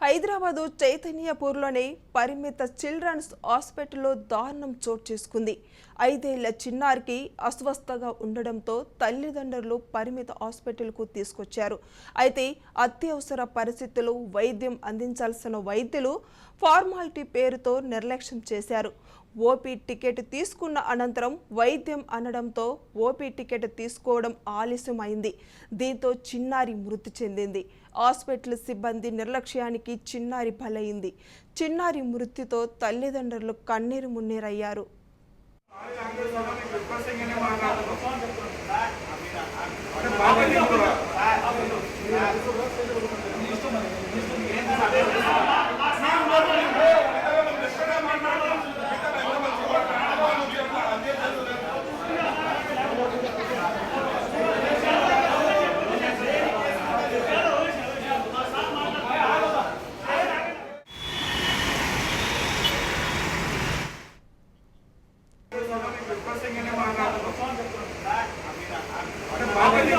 హైదరాబాదు చైతన్యపూర్లోని పరిమిత చిల్డ్రన్స్ హాస్పిటల్లో దారుణం చోటు చేసుకుంది. ఐదేళ్ళ చిన్నారికి అస్వస్థగా ఉండడంతో తల్లిదండ్రులు పరిమిత హాస్పిటల్కు తీసుకొచ్చారు. అయితే అత్యవసర పరిస్థితుల్లో వైద్యం అందించాల్సిన వైద్యులు ఫార్మాలిటీ పేరుతో నిర్లక్ష్యం చేశారు. ఓపీ టికెట్ తీసుకున్న అనంతరం వైద్యం అనడంతో ఓపీ టికెట్ తీసుకోవడం ఆలస్యమైంది దీంతో చిన్నారి మృతి చెందింది హాస్పిటల్ సిబ్బంది నిర్లక్ష్యానికి చిన్నారి బలైంది చిన్నారి మృతితో తల్లిదండ్రులు కన్నీరు మున్నీరయ్యారు బాగా సంఘనే మాట్లాడతాం అంటే మాట్లాడి